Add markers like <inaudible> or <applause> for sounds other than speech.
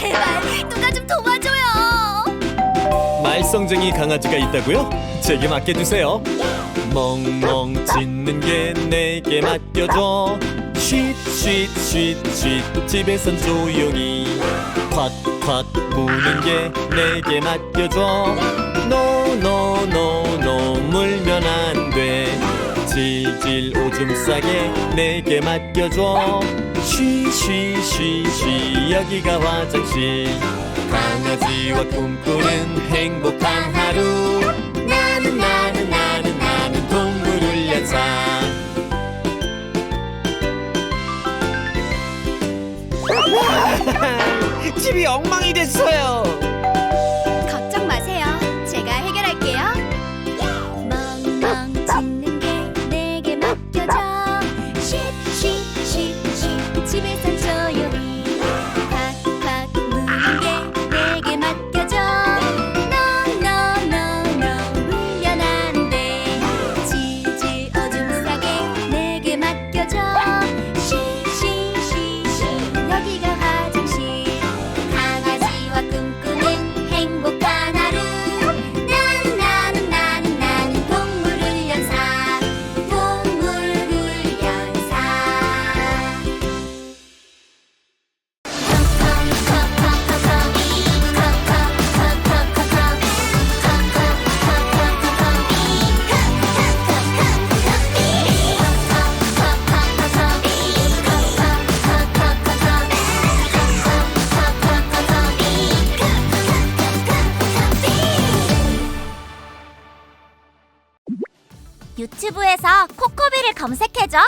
제발 누가 좀 도와줘요. 말썽쟁이 강아지가 있다고요? 제게 맡겨주세요. 멍멍 짖는 게 내게 맡겨줘. 쉿쉿쉿쉿 집에선 조용히 콱콱 부는 게 내게 맡겨줘. 노노노노 물면 안 돼. 질질 오줌 싸게 내게 맡겨줘. 쉬 쉬쉬쉬 여기가 화장실. 강아지와 꿈꾸는 행복한 하루. 나는 나는 나는 나는 동물을 연사. <laughs> 집이 엉망이 됐어요. 유튜브에서 코코비를 검색해줘.